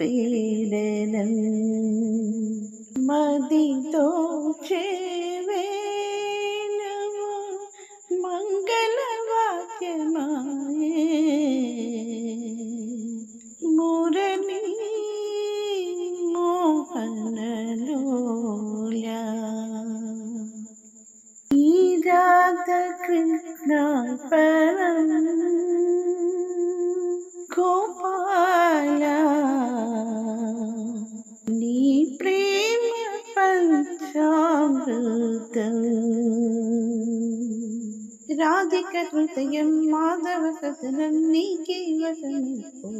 ആനന്ദരസക്രീഡനം മതിതോക്ഷേവേ മംഗളവാക്യമായ ಮಾರುತ ರಾಧಿಕ ಹೃದಯಂ ಮಾಧವ ಕಥನಂ ನೀ ಕೇವಲಮಿಪ್ಪೋ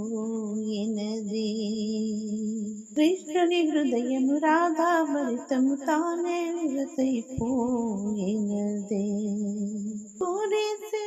ಎನದೇ ಕೃಷ್ಣನಿ ಹೃದಯಂ ರಾಧಾಭರಿತಂ ತಾನೇ ಹೃದಯ ಪೋ ಎನದೇ ಪೂರಿಸೇ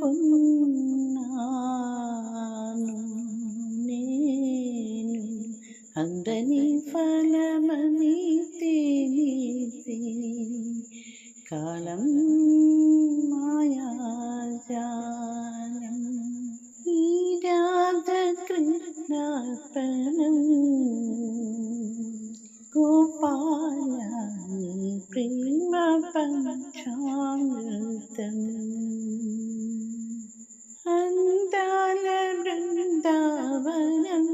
అనుకున్నాను నేను అందని ఫలమని తెలిసి కాలం മായാജാലം ഈ രാധകൃഷ്ണാർപ്പണം ഗോപാല നീ പ്രേമ പഞ്ചാമൃതം അന്താല വൃന്ദാവനം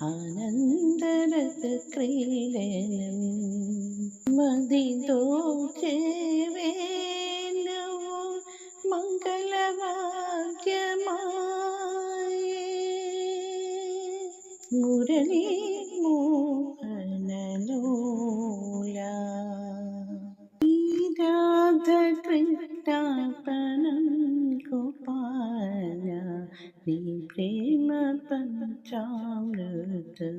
ആനന്ദരത ക്രീലനം മതിതോ ചേവേനവോ മംഗളവാക്യമായ. മുരളി മോഹനലോല നീ പ്രേമ പഞ്ചാമൃതം